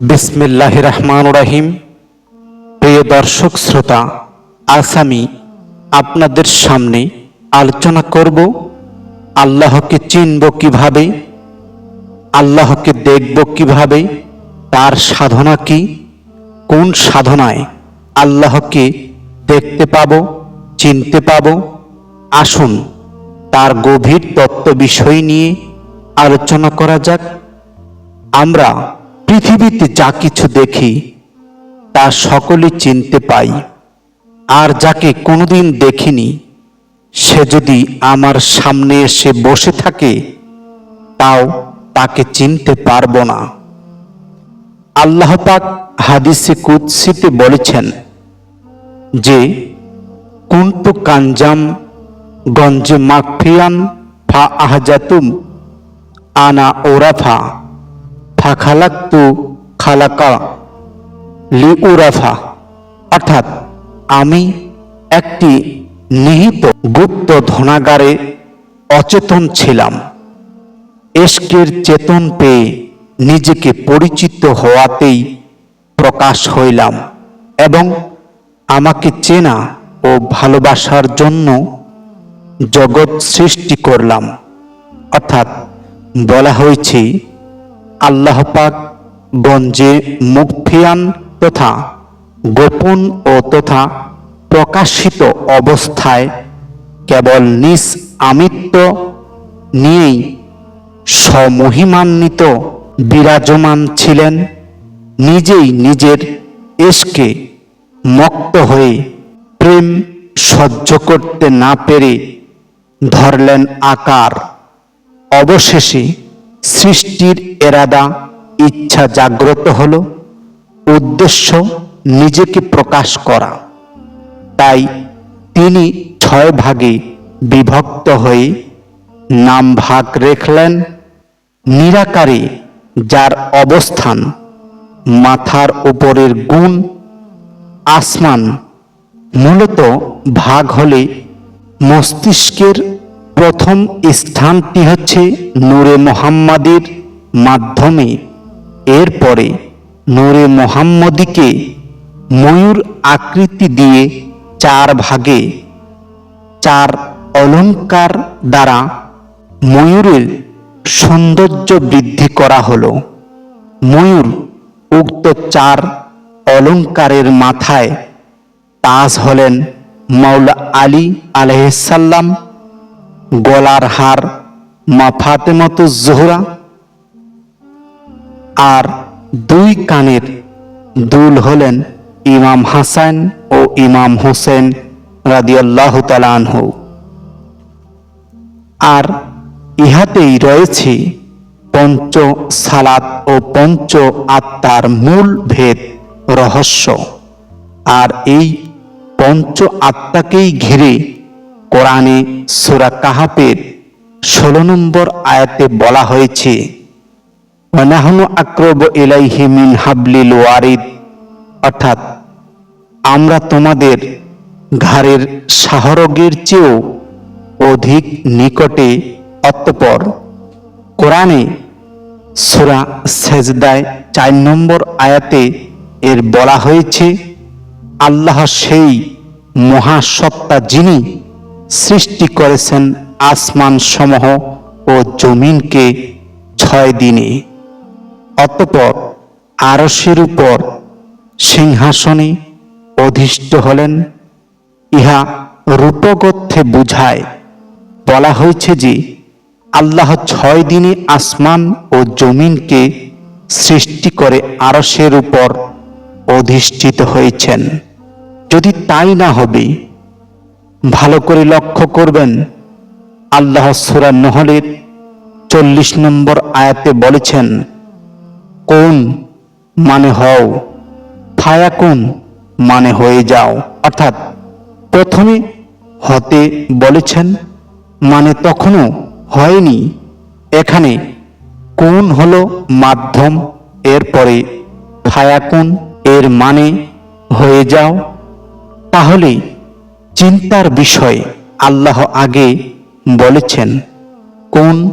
বিসমিল্লাহ রহমান রাহিম। প্রিয় দর্শক, শ্রোতা, আজ আমি আপনাদের সামনে আলোচনা করব, আল্লাহকে চিনব কীভাবে, আল্লাহকে দেখব কীভাবে, তার সাধনা কি, কোন সাধনায় আল্লাহকে দেখতে পাব, চিনতে পাব। আসুন, তার গভীর তত্ত্ব বিষয় নিয়ে আলোচনা করা যাক। আমরা পৃথিবীতে যা কিছু দেখি, তা সকলে চিনতে পাই। আর যাকে কোনোদিন দেখিনি, সে যদি আমার সামনে এসে বসে থাকে, তাও তাকে চিনতে পারব না। আল্লাহ পাক হাদিসে কুৎসিতে বলেছেন যে, কুন্তু কাঞ্জাম গঞ্জে মাকফিয়ান ফা আহজাতুম আনা ওরাফা। ফা খালাক্তু খালাকা লি উরাফা অর্থাৎ আমি একটি নিহিত গুপ্ত ধনাগারে অচেতন ছিলাম। এশকের চেতন পেয়ে নিজেকে পরিচিত হওয়াতেই প্রকাশ হইলাম এবং আমাকে চেনা ও ভালোবাসার জন্য জগৎ সৃষ্টি করলাম। অর্থাৎ বলা হয়েছে আল্লাহ পাক গঞ্জে মুখফিয়ান তথা গোপন ও তথা প্রকাশিত অবস্থায় কেবল নিজ আমিত্ব নিয়েই সমহিমান্বিত বিরাজমান ছিলেন, নিজেই নিজের এসকে মক্ত হয়ে প্রেম সহ্য করতে না পেরে ধরলেন আকার। অবশেষে সৃষ্টির এরাদা ইচ্ছা জাগ্রত হল, উদ্দেশ্য নিজেকে প্রকাশ করা। তাই তিনি ছয় ভাগে বিভক্ত হয়ে নাম ভাগ রেখলেন নিরাকারে, যার অবস্থান মাথার উপরের গুণ, আসমান মূলত ভাগ হলে মস্তিষ্কের প্রথম স্থানটি হচ্ছে নূরে মোহাম্মদের মাধ্যমে। এরপরে নূরে মোহাম্মদীকে ময়ূর আকৃতি দিয়ে চার ভাগে, চার অলঙ্কার দ্বারা ময়ূরের সৌন্দর্য বৃদ্ধি করা হলো। ময়ূর উক্ত চার অলঙ্কারের মাথায় তাজ হলেন মাওলা আলী আলহাল্লাম গলার হার মা ফাতেমত জোহরা, আর দুই কানের দুল হলেন ইমাম হাসান ও ইমাম হোসেন রাদিয়াল্লাহ তালানহু আর ইহাতেই রয়েছে পঞ্চ সালাত ও পঞ্চ আত্মার মূল ভেদ, রহস্য। আর এই পঞ্চ আত্মাকেই ঘিরে কোরআনে সুরা কাহাপের ষোলো নম্বর আয়াতে বলা হয়েছে আক্রব ইলাইহি মিন হাবলিল ওয়ারিদ অর্থাৎ আমরা তোমাদের ঘাড়ের শাহরগের চেয়েও অধিক নিকটে অতঃপর। কোরআনে সুরা সেজদায় চার নম্বর আয়াতে এর বলা হয়েছে, আল্লাহ সেই মহাসত্তা যিনি সৃষ্টি করেছেন আসমান সমূহ ও জমিনকে ছয় দিনে। অতপর আরসের উপর সিংহাসনে অধিষ্ঠ হলেন। ইহা রূপগথ্যে বুঝায়, বলা হয়েছে যে আল্লাহ ছয় দিনে আসমান ও জমিনকে সৃষ্টি করে আরসের উপর অধিষ্ঠিত হয়েছেন। যদি তাই না হবে ভালো করে লক্ষ্য করবেন। আল্লাহ সুরা নহলের চল্লিশ নম্বর আয়াতে বলেছেন, কোন মানে হও, ফায়াকুন মানে হয়ে যাও। অর্থাৎ প্রথমে হতে বলেছেন মানে তখনও হয়নি। এখানে কোন হলো মাধ্যম, এরপরে ফায়াকুন, এর মানে হয়ে যাও। তাহলে চিন্তার বিষয় আল্লাহ আগে বলেছেন, কোন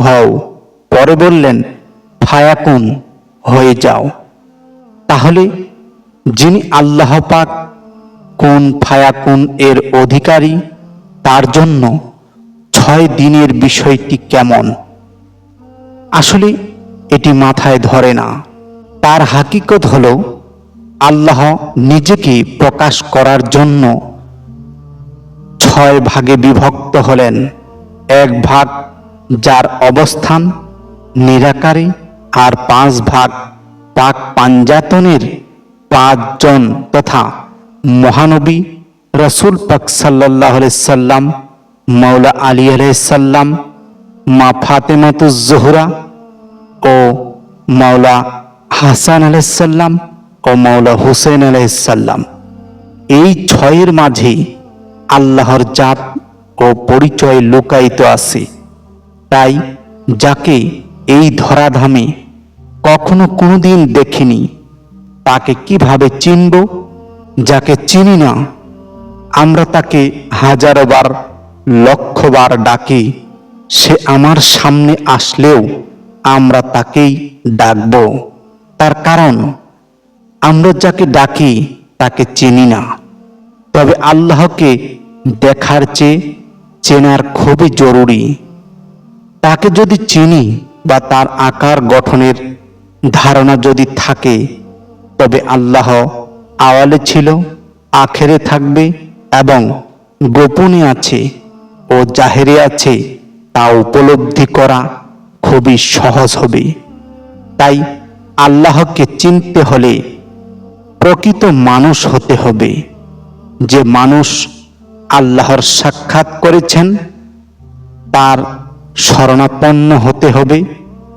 হও। পরে বললেন, ফায়াকুন, হয়ে যাও। তাহলে যিনি আল্লাহ পাক কোন ফায়াকুন এর অধিকারী, তার জন্য ছয় দিনের বিষয়টি কেমন? আসলে এটি মাথায় ধরে না। তার হাকিকত হল, আল্লাহ নিজেকে প্রকাশ করার জন্য ছয় ভাগে বিভক্ত হলেন। এক ভাগ যার অবস্থান নিরাকারে আর পাঁচ ভাগ পাক পাঞ্জাতনের পাঁচজন তথা মহানবী রসুল পাক সাল্লাহ সাল্লাম, মাওলা আলী আলাইসাল্লাম মা ফাতেমাতুজ জোহরা ও মাওলা হাসান আলাইসাল্লাম ও মাওলা হুসেন আলাইসাল্লাম এই ছয়ের মাঝে আল্লাহর জাত ও পরিচয় লুকায়িত আছে। তাই যাকে এই ধরাধামে কখনো কোনোদিন দেখিনি, তাকে কীভাবে চিনব, যাকে চিনি না, আমরা তাকে হাজারো বার লক্ষবার ডাকি, সে আমার সামনে আসলেও আমরা তাকেই ডাকব। তার কারণ, আমরা যাকে ডাকি তাকে চিনি না। তবে আল্লাহকে দেখার চেয়ে চেনার খুবই জরুরি। তাকে যদি চিনি বা তার আকার গঠনের ধারণা যদি থাকে, তবে আল্লাহ আওয়ালে ছিল, আখেরে থাকবে এবং গোপনে আছে ও জাহেরে আছে তা উপলব্ধি করা খুবই সহজ হবে। তাই আল্লাহকে চিনতে হলে প্রকৃত মানুষ হতে হবে। যে মানুষ আল্লাহর সাক্ষাৎ করেছেন, তার শরণাপন্ন হতে হবে,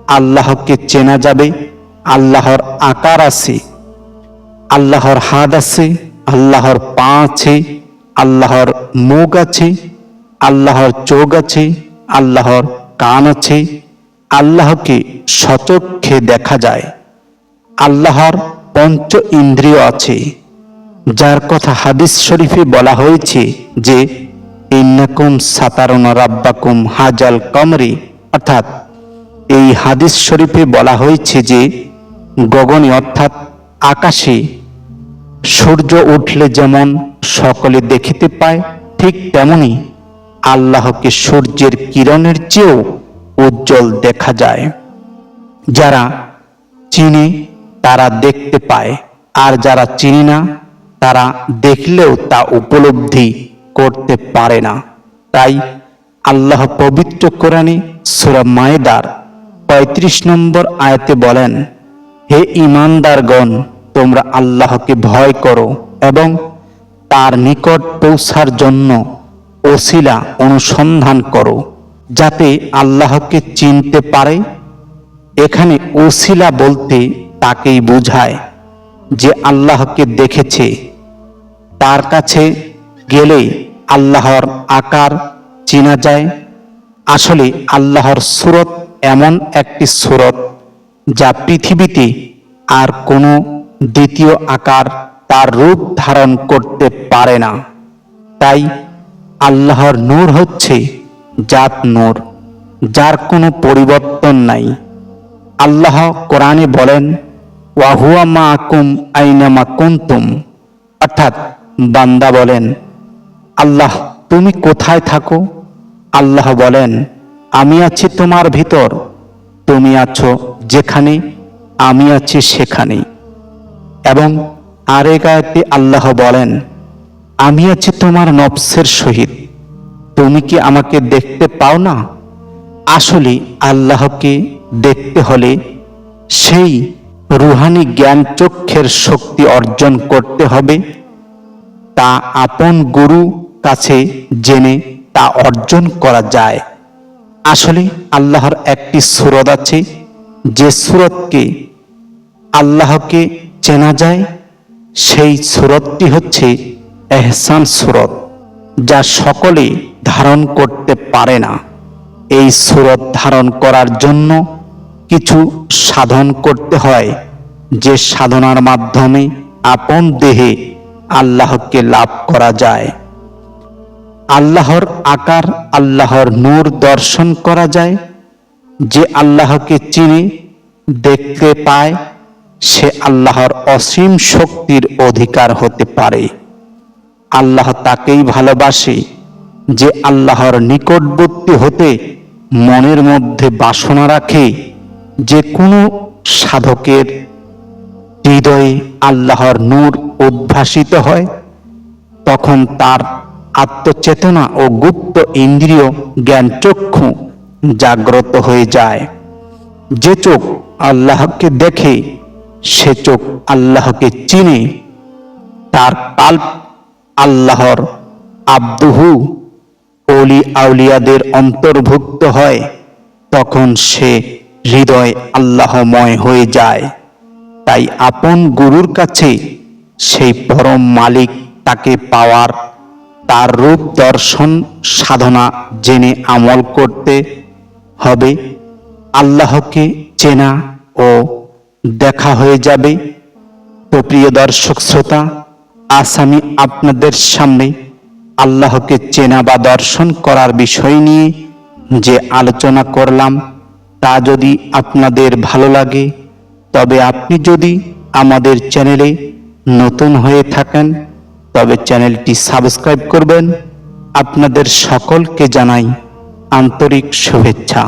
আল্লাহকে চেনা যাবে, আল্লাহর আকার আছে, আল্লাহর হাত আছে, আল্লাহর পা আছে, আল্লাহর মুখ আছে, আল্লাহর চোখ আছে, আল্লাহর কান আছে, আল্লাহকে সচক্ষে দেখা যায়, আল্লাহর পঞ্চ ইন্দ্রিয় আছে। যার কথা হাদিস শরীফে বলা হয়েছে যে, ইন্নাকুম সাতারুন রাব্বাকুম হাজাল কমরি। অর্থাৎ, এই হাদিস শরীফে বলা হয়েছে যে, গগনে অর্থাৎ আকাশে সূর্য উঠলে যেমন সকলে দেখিতে পায়, ঠিক তেমনি আল্লাহকে সূর্যের কিরণের চেয়েও উজ্জ্বল দেখা যায়। যারা চিনে, তারা দেখতে পায়, আর যারা চিনি না তারা দেখলেও তা উপলব্ধি করতে পারে না। তাই আল্লাহ পবিত্র কোরআনে সুরা মায়েদার পঁয়ত্রিশ নম্বর আয়াতে বলেন, হে ইমানদারগণ তোমরা আল্লাহকে ভয় করো এবং তার নিকট পৌঁছার জন্য ওসিলা অনুসন্ধান করো, যাতে আল্লাহকে চিনতে পারে। এখানে ওসিলা বলতে তাকেই বোঝায় যে আল্লাহকে দেখেছে তার কাছে গেলে আল্লাহর আকার চেনা যায়। আসলে আল্লাহর সুরত এমন একটি সুরত যা পৃথিবীতে আর কোনো দ্বিতীয় আকার তার রূপ ধারণ করতে পারে না। তাই আল্লাহর নূর হচ্ছে জাত নূর, যার কোনো পরিবর্তন নাই। আল্লাহ কোরআনে বলেন ওয়াহুয়া মা আকুম আইনামা কুন্তুম অর্থাৎ বান্দা বলেন, আল্লাহ, তুমি কোথায় থাকো? আল্লাহ বলেন, আমি আছি তোমার ভিতর, তুমি আছো যেখানে, আমি আছি সেখানে। এবং আরেক আয়াতে আল্লাহ বলেন, আমি আছি তোমার নফসের সহিত, তুমি কি আমাকে দেখতে পাও না? আসলে আল্লাহকে দেখতে হলে সেই রুহানি জ্ঞান চক্ষের শক্তি অর্জন করতে হবে। তা আপন গুরু কাছে জেনে তা অর্জন করা যায়। আসলে আল্লাহর একটি সুরত আছে, যে সুরতকে আল্লাহকে চেনা যায়, সেই সুরতটি হচ্ছে এহসান সুরত, যা সকলে ধারণ করতে পারে না। এই সুরত ধারণ করার জন্য কিছু সাধন করতে হয়, যে সাধনার মাধ্যমে আপন দেহে আল্লাহকে লাভ করা যায়। আল্লাহর আকার, আল্লাহর নূর দর্শন করা যায়। যে আল্লাহকে চিনে, দেখতে পায়, সে আল্লাহর অসীম শক্তির অধিকার হতে পারে। আল্লাহ তাকেই ভালোবাসে, যে আল্লাহর নিকটবর্তী হতে মনের মধ্যে বাসনা রাখে। যে কোনো সাধকের হৃদয়ে আল্লাহর নূর উদ্ভাসিত হয়, তখন তার আত্মচেতনা ও গুপ্ত ইন্দ্রিয় জ্ঞান চক্ষু জাগ্রত হয়ে যায়। যে চোখ আল্লাহকে দেখে, সে চোখ আল্লাহকে চিনে। তার কাল্প আল্লাহর আব্দুহু অলি আউলিয়াদের অন্তর্ভুক্ত হয়, তখন সে হৃদয় আল্লাহময় হয়ে যায়। তাই আপন গুরুর কাছে সেই পরম মালিক তাকে পাওয়ার, তার রূপ দর্শন সাধনা জেনে আমল করতে হবে। আল্লাহকে চেনা ও দেখা হয়ে যাবে। তো প্রিয় দর্শক শ্রোতা, আজ আমি আপনাদের সামনে আল্লাহকে চেনা বা দর্শন করার বিষয় নিয়ে যে আলোচনা করলাম, তা যদি আপনাদের ভালো লাগে তবে আপনি যদি আমাদের চ্যানেলে নতুন হয়ে থাকেন, তবে চ্যানেলটি সাবস্ক্রাইব করবেন। আপনাদের সকলকে জানাই আন্তরিক শুভেচ্ছা।